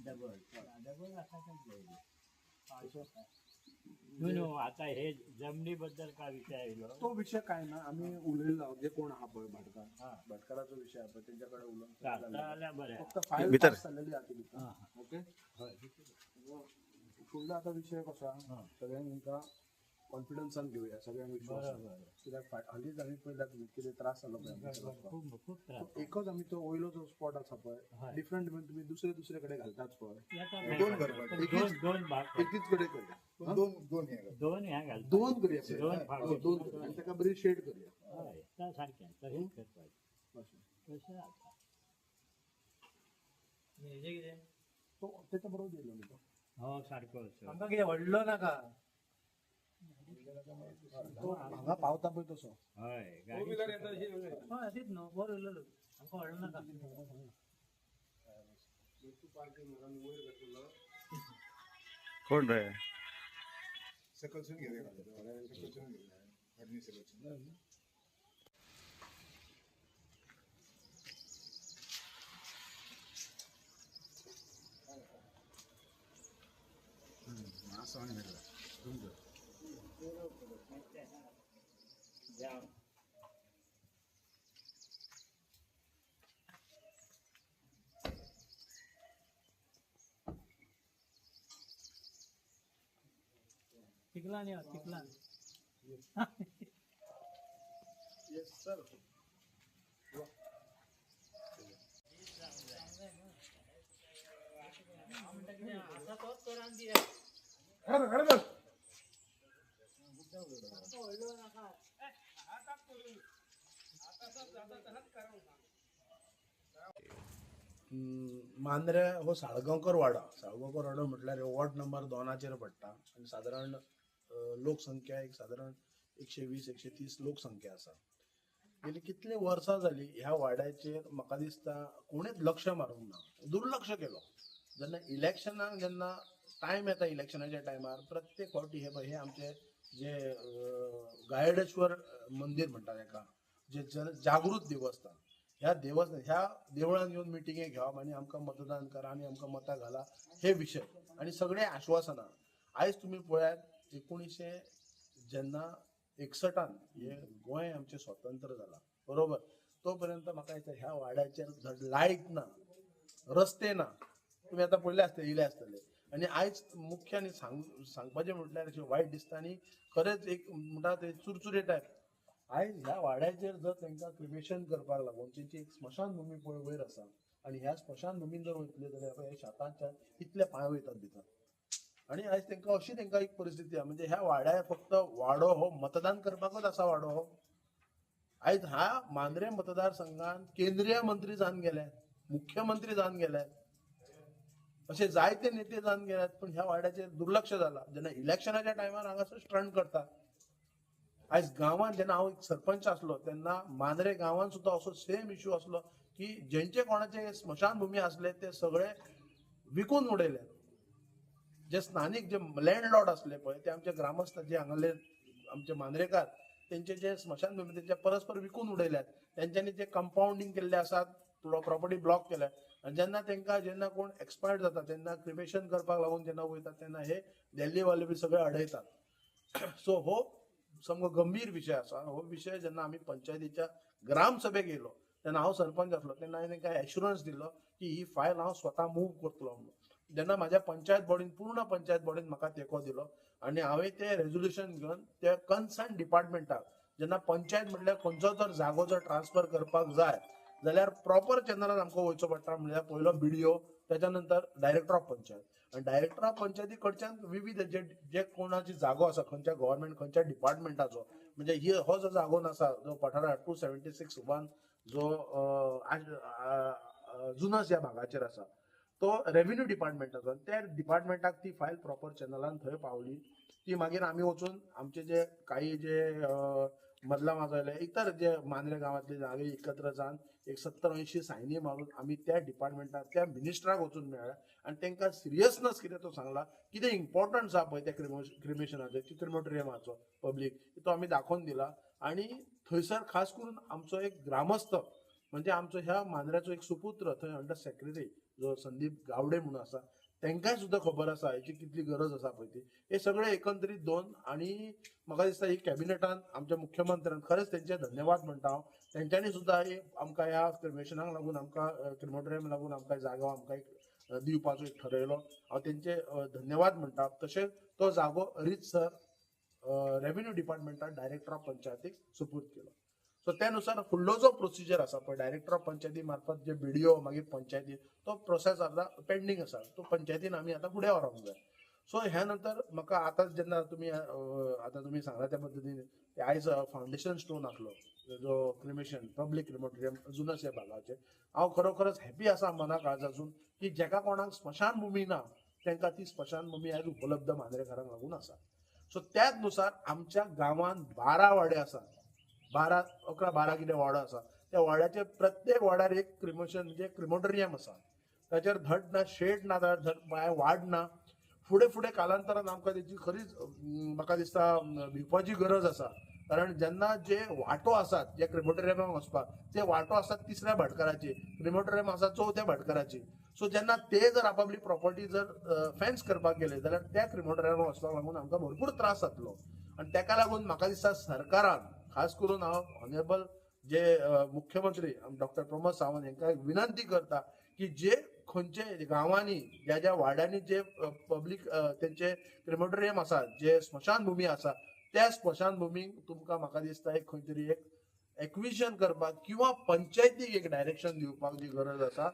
Double double no आता हे जमिनीबद्दल काय विषय आयलो तो विषय काय ना आम्ही उलयलो जे कोण हा पळय भाटकार हा. भाटकाराचो विषय आपण त्यांच्याकडे बरें फक्त फायल भितर. पास जाल्लेली आहा ती भितर. हा, ओके फुडलो आता विषय कसो? हा. तांकां कॉन्फिडन्सान विश्वास बरोबर कित्याक हालींच आमी पळयल्यात कितें त्रास जालो पळय एकच आमी तो वयलो जो स्पॉट आसा पळय. डिफरंट डिफरंट तुम्ही दुसरे दुसरे कडेन घालतात पळय दोन दोन दोन भाग. एकच कडेन करया हा? दोन दोन हे. दोन ह्या घाल दोन करया पळय. दोन. दोन करया आनी ताका बरी शेड करया हय ता सारकें तशेंच करपाचें अशें. तशें आता. तो त्याच्या बरोबर गेलो मी तो. हो सारको असो आमकां कितें व्हडलो नाका तो हांगा पावता पळय तसो हय गाडी हय अशीच न्हू बरो उरलेलो आमकां व्हडलो नाका कोण रे सकलसून घेऊया Tiklan ya, tiklan. मांद्रे हो साळगांवकर वाडा. साळगांवकर वाडा म्हटल्यार वॉर्ड नंबर दोनाचेर पडटा. आनी सादारण लोकसंख्या एक सादारण एकशे वीस एकशे तीस लोकसंख्या आसा गेली कितली वर्सां जाली ह्या वाड्याचेर म्हाका दिसता कोणीच लक्ष मारूंक ना दुर्लक्ष केलो. जेन्ना इलेक्शनाक जेन्ना टायम येता इलेक्शनाच्या टायमार प्रत्येक फावटी हे पळय हे आमचे जे गायडेश्वर मंदीर म्हणटा ताका जे जन जागृत देवस्थान. ह्या देवस्थान ह्या देवळान येवन मिटिंगे घेवप आनी आमकां मतदान करा आनी आमकां मतां घाला हे विशय आनी सगळे आश्वासनां. आयज तुमी पळयात एकुणीशे जेन्ना एकसठान हे गोंय आमचें स्वतंत्र जालां बरोबर? तो पर्यंत म्हाका दिसता ह्या वाड्याचेर लायट ना रस्ते ना तुमी आतां पळयले आसतले येयले आसतले आनी आयज मुख्य आनी सांग सांगपाचें म्हटल्यार अशें वायट दिसता आनी खरेंच एक म्हणटा ते चुरचुरे टायप आयज ह्या वाड्याचेर जर तांकां क्रिमेशन करपाक लागून तेंची एक स्मशान भुमी पळय वयर आसा आनी ह्या स्मशान भुमीन जर वयतले जाल्यार हे शेतांच्या इतले पांय वयतात भितर. आनी आयज तांकां अशी तांकां एक परिस्थिती आहा म्हणजे ह्या वाड्यार फक्त वाडो हो मतदान करपाकूच आसा वाडो हो. आयज ह्या मांद्रे मतदारसंघात केंद्रीय मंत्री जावन गेले मुख्यमंत्री जावन गेले असे जायते नेते जावन गेल्यात पण ह्या वाड्याचे दुर्लक्ष झाला. जेन्ना इलेक्शनाच्या टायमार हांगासर स्टंट करता आयज गांवांत जेन्ना हांव एक सरपंच आसलो तेन्ना मांद्रे गांवांत सुद्दां असो सेम इश्यू आसलो की जेंचे कोणाचे स्मशान भुमी आसले ते सगळे विकून उडयले जे स्थानिक जे लँडलॉर्ड असले पळय ते आमचे ग्रामस्थ जे हांगाले आमचे मांद्रेकार तेंचे जे स्मशान भुमी तेंचे परस्पर विकून उडयल्यात तेंच्यांनी जे कंपाऊंडिंग केल्ले आसात प्रॉपर्टी ब्लॉक केल्या. आनी जेन्ना तांकां जेन्ना कोण एक्सपायर्ड जाता तेन्ना क्रिमेशन करपाक लागून जेन्ना वयतात तेन्ना हे दिल्लीवाले बी सगळे अडयतात सो हो सामको गंभीर विशय आसा हो विशय जेन्ना आमी पंचायतीच्या ग्रामसभेक येयलो तेन्ना हांव सरपंच आसलो तेन्ना हांवें तांकां एश्युरन्स दिलो की ही फायल हांव स्वता मूव करतलो म्हणून. जेन्ना म्हाज्या पंचायत बॉडीन पूर्ण पंचायत बॉडीन म्हाका तेंको दिलो. आनी हांवें तें रेझोल्युशन घेवन त्या कन्सर्न डिपार्टमेंटाक जेन्ना पंचायत म्हटल्यार खंयचो जर जागो जर ट्रान्सफर करपाक जाय जाल्यार प्रॉपर चॅनलान आमकां वयचो पडटा म्हणल्यार पयलो बिडिओ त्याच्या नंतर डायरेक्टर ऑफ पंचायत. आनी डायरेक्टर ऑफ पंचायती कडच्यान विविध जे जे कोणाची जागो आसा खंयच्या गव्हर्मेंट खंयच्या डिपार्टमेंटाचो म्हणजे ही हो जो जागो आसा जो पठारा टू सेव्हन्टी सिक्स वन जो जुनस ह्या भागाचेर आसा तो रेव्हेन्यू डिपार्टमेंटाचो त्या डिपार्टमेंटाक ती फायल प्रॉपर चॅनलान थंय पावली. ती मागीर आमी वचून आमचे जे काही जे मधला माजवले इतर जे मांद्रे गावातले जागे एकत्र जावन एक सत्तर ऐंशी सायनी मारून आम्ही त्या डिपार्टमेंटात त्या मिनिस्टराक वचून मेळ्ळ्या आणि तांकां सिरियसनस कितें तो सांगला कितें इम्पॉर्टंट आसा पळय त्या क्रिमेशनाचो क्रिमोटोरियमाचो पब्लीक तो आमी दाखोवन दिला. आणि थंयसर खास करून आमचो एक ग्रामस्थ म्हणजे आमचो ह्या मांद्र्याचो एक सुपुत्र थंय अंडर सेक्रेटरी जो संदीप गावडे म्हणून आसा तांकांय सुद्दां खबर आसा हेची कितली गरज आसा पळय ती. हे सगळे एकंदरीत दोन आणि म्हाका दिसता ही कॅबिनेटान आमच्या मुख्यमंत्र्यान खरेंच तेंचे धन्यवाद म्हणटा हांव हो. तेंच्यांनी सुद्दां हे आमकां ह्या क्रिमेशनाक लागून आमकां क्रिमोटोरियम लागून आमकां जागो आमकां एक दिवपाचो एक ठरयलो. हांव तेंचे धन्यवाद म्हणटा हो. तशेंच तो जागो रीतसर रेव्हेन्यू डिपार्टमेंटान डायरेक्टर ऑफ पंचायतीक सुपूर्द केलो. सो त्या नुसार फुडलो जो प्रोसिजर आसा पळय डायरेक्टर ऑफ पंचायती मार्फत जे बीडीओ मागीर पंचायती तो प्रोसेस आतां पेंडींग आसा तो पंचायतीन आमी आतां फुडें व्हरोंक जाय सो ह्या नंतर म्हाका आतां जेन्ना तुमी आतां तुमी सांगला त्या पद्दतीन आयज फावंडेशन स्टोन आसलो जो क्रिमेशन पब्लीक क्रिमोटोरियम अजूनच ह्या भागाचे. हांव खरोखरच हॅपी आसा मनाक आज अजून की जेका कोणाक स्मशान भुमी ना तांकां ती स्मशान भुमी आयज उपलब्ध मांद्रेकारांक लागून आसा सो त्याच नुसार आमच्या गांवांत बारा वाडे आसात बारा अकरा बारा कितें वाडो आसा त्या वाड्याचे प्रत्येक वाड्यार एक क्रिमोशन म्हणजे क्रिमोटोरियम आसा ताचेर धड ना शेड ना धड वाड ना फुडें फुडें कालांतरान आमकां तेची खरीच म्हाका दिसता भिवपाची गरज आसा कारण जेन्ना जे वाटो आसात जे क्रिमोटोरियमाक वचपाक ते वाटो आसात तिसऱ्या भाटकाराचे. क्रिमोटोरियम आसा चवथ्या भाटकाराचे. सो जेन्ना ते जर आपली प्रॉपर्टी जर फेन्स करपाक गेले जाल्यार त्या क्रिमोटोरियमाक वचपाक लागून आमकां भरपूर त्रास जातलो. आनी ताका लागून म्हाका दिसता सरकारान खास करून हांव ऑनरेबल जे मुख्यमंत्री डॉक्टर प्रमोद सावंत हांकां विनंती करता की जे खंयचे गांवांनी ज्या ज्या वाड्यांनी जे पब्लीक तेंचे क्रिमोटोरियम आसा जे स्मशान भुमी आसा त्या स्मशान भुमीक तुमकां म्हाका दिसता एक खंय तरी एक एक्विजन करपाक किंवा पंचायतीक एक डायरेक्शन दिवपाक जी गरज आसा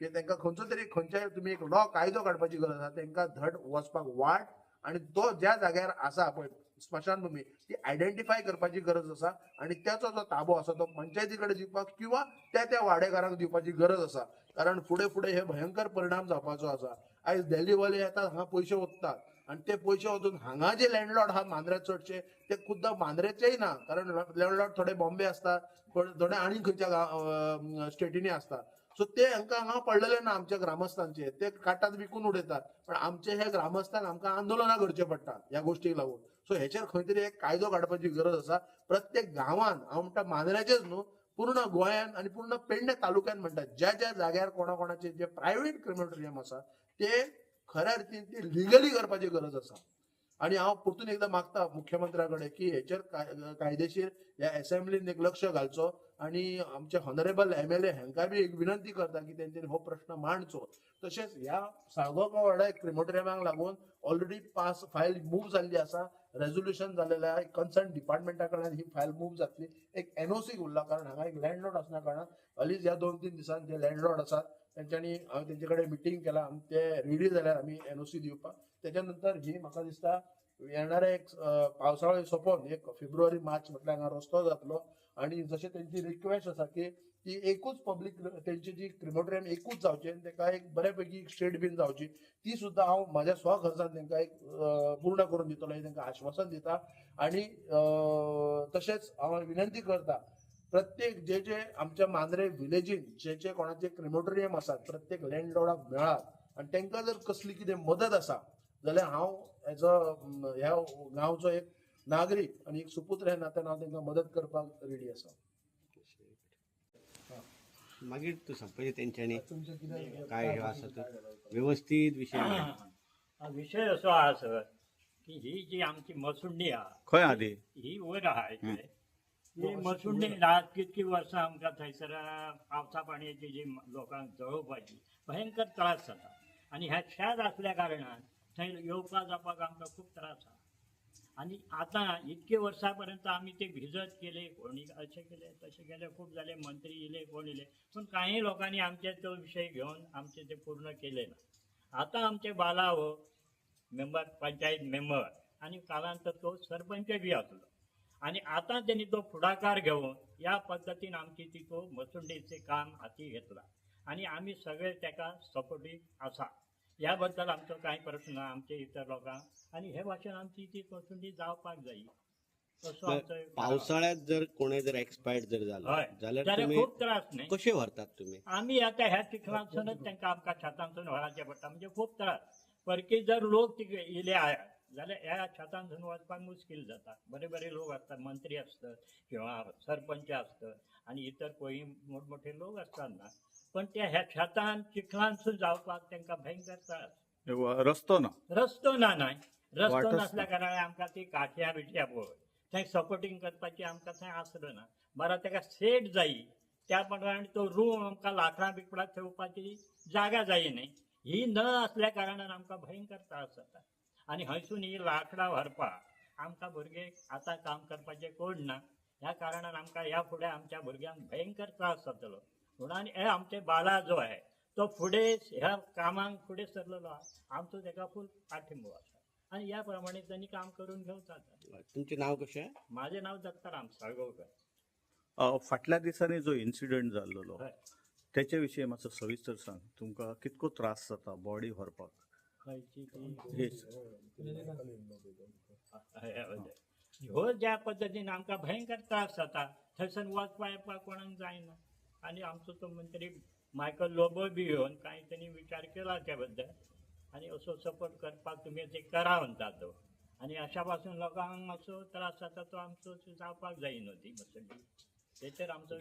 की तांकां खंयचो तरी खंयच्याय तुमी एक लॉ कायदो काडपाची गरज आसा तांकां धड वचपाक वाट आणि तो ज्या जाग्यार आसा पळय स्मशानभूमी ती आयडेंटिफाय करपाची गरज आसा आणि त्याचो जो ताबो आसा तो पंचायती कडेन दिवपाक किंवा त्या त्या वाडेकारांक दिवपाची गरज आसा कारण फुडें फुडें हे भयंकर परिणाम जावपाचो आसा आयज दिल्लीवाले येतात हांगा पयशे ओततात आणि ते पयशे वचून हांगा जे लँडलॉर्ड आहा मांद्रे चडशे ते खुद्द मांद्रेचेय ना. कारण लँडलॉर्ड थोडे बॉम्बे असतात थोडे आणि आनी खंयच्या स्टेटीनी आसतात सो ते हांकां हांगा पडलेले ना आमच्या ग्रामस्थांचे. ते काटात विकून उडयतात पण आमचे हे ग्रामस्थान आमकां आंदोलनां करचे पडटा ह्या गोश्टीक लागून. सो हेचेर खंय तरी एक कायदो काडपाची गरज आसा. प्रत्येक गांवांत हांव म्हणटा मांद्र्याचेच न्हू पूर्ण गोंयान आनी पूर्ण पेडणे तालुक्यान म्हणटा ज्या ज्या जाग्यार कोणा कोणाचे जे प्रायव्हेट क्रिमोटोरियम आसा ते खऱ्या रितीन ते लिगली करपाची गरज आसा. आणि हांव परतून एकदां मागता मुख्यमंत्र्या कडेन की हेचेर काय- कायदेशीर ह्या असेंब्लीन एक लक्ष घालचो आणि आमचे हॉनरेबल एम एल ए हांकां बी एक विनंती करता की तेंच्यांनी हो प्रश्न मांडचो. तशेंच ह्या साळगांवकर वाड्या क्रिमोटोरियमाक लागून ऑलरेडी पास फायल मूव जाल्ली आसा रेझोल्युशन झालेलं आहे. कन्सर्न डिपार्टमेंटा कडल्यान ही फायल मूव जातली एक एनओसी उरला कारण हांगा एक लँडलॉर्ड आसना कारणान हालींच ह्या दोन तीन दिसांनी जे लँडलॉर्ड आसात तेंच्यांनी हांवें तेंचे कडेन मिटींग केला ते रेडी जाल्यार आमी एनओसी दिवपाक त्याच्या नंतर ही म्हाका दिसता येणारे एक पावसाळो सोंपोन एक फेब्रुवारी मार्च म्हटल्यार हांगा रस्तो जातलो. आणि जशें तेंची रिक्वेस्ट आसा की ती एकूच पब्लीक तेंची जी क्रिमोटोरियम एकूच जावची आनी ताका एक बऱ्यापैकी स्टेट बीन जावची ती सुद्दां हांव म्हाज्या स्व खर्चान तांकां एक पूर्ण करून दितलो. हे तांकां आश्वासन दिता. आनी तशेंच हांव विनंती करता प्रत्येक जे जे आमच्या मांद्रे विलेजीन जे जे कोणाचे क्रिमोटोरियम आसात प्रत्येक लँडलॉर्डाक मेळात आनी तांकां जर कसली कितें मदत आसा जाल्यार हांव एज अ ह्या गांवचो एक नागरीक आनी एक सुपुत्र ह्या नात्यान हांव तांकां मदत करपाक रेडी आसा मागीर तूं सांगपाचें तेंच्यांनी काय ह्यो आसा तो व्यवस्थीत विशय हा विषय असो आहा सर की ही जी आमची मसुंडी आहा खंय आहा ती ही वयर आहा ही मसुंडी रात कितकी वर्सां आमकां थंयसर पावसा पाणयाची जी लोकांक जळोवपाची भयंकर त्रास जाता आनी ह्या शेत असल्या कारणान थंय येवपाक जावपाक आमकां खूब त्रास आहा आनी आतां इतके वर्सां पर्यंत आमी ते भिजत केले कोणी अशें केले तशें केले खूब जाले मंत्री येले कोण येले पूण काही लोकांनी आमचे तो विशय घेवन आमचे ते पूर्ण केले ना. आतां आमचे बाला हो मेंबर पंचायत मेंबर आनी कालांतर तो सरपंच बी आसलो आनी आतां तेणी तो फुडाकार घेवन ह्या पद्दतीन आमची ती तो मसुंडेचे काम हाती घेतला. आनी आमी सगळे तेका सपोर्टीव आसा ह्या बद्दल आमचो कांय प्रश्न ना आमचे इतर लोकांक आनी हे भाशेन आमची ती मसुंडी जावपाक जायी पावसाळ्यात जर कोणी जर एक्सपायर्ड जर झालं जाल्यार खूप त्रास न्ही. कशे व्हरतात तुम्ही? आमी आता ह्या चिखलांतसूनच तांकां आमकां शेतांतसून व्हराचें पडटा म्हणजे खूप त्रास. परकी जर लोक तिक- येयले आया जाल्यार ह्या शेतांतसून वचपाक मुश्कील जाता बरे बरे लोक आसतात मंत्री आसतात किंवा सरपंच आसतात आनी इतर कोई मोठमोठे लोक आसतात ना. पण त्या ह्या शेतान चिखलांतसून जावपाक तांकां भयंकर त्रास. रस्तो ना? रस्तो ना नाय रस्तो नासल्या कारणान आमकां ती काठ्या बिठ्या पळय थंय सपोर्टींग करपाची आमकां थंय आसलो ना. बरो ताका सेट जायी त्या प्रमाणे तो रूम आमकां लाकडां बिकडां ठेवपाची जागा जायी न्ही. ही न असल्या कारणान आमकां भयंकर त्रास जाता आनी हयसून ही लाकडां व्हरपाक आमकां भुरगे आतां काम करपाचे कोण ना? ह्या कारणान आमकां ह्या फुडें आमच्या भुरग्यांक भयंकर त्रास जातलो. म्हणून हे आमचे बाला जो आहे तो फुडें ह्या कामाक फुडें सरलेलो आहा आमचो ताका फूल पाठिंबो आसा आनी ह्या प्रमाणे त्यांनी काम करून घेवतात तुमचें नाव कशें माझे नाव दत्ताराम साळगांवकर. फाटल्या दिसांनी जो इन्सिडंट जाल्लो हय. त्याच्या विशयी मातसो सविस्तर सांग. तुमकां कितको त्रास जाता बॉडी व्हरपाक खंयची ती. हे ज्या पद्दतीन आमकां भयंकर त्रास जाता थंयसून वचपा येवपाक कोणाक जायना आनी आमचो तो मंत्री मायकल लोबो बी येवन कांय त्यांनी विचार केला त्या बद्दल आनी असो सपोर्ट करपाक तुमी ते करा म्हणटा तो. आनी अशा पासून लोकांक असो त्रास जाता तो आमचो जावपाक जायना ती मसली तेचेर आमचो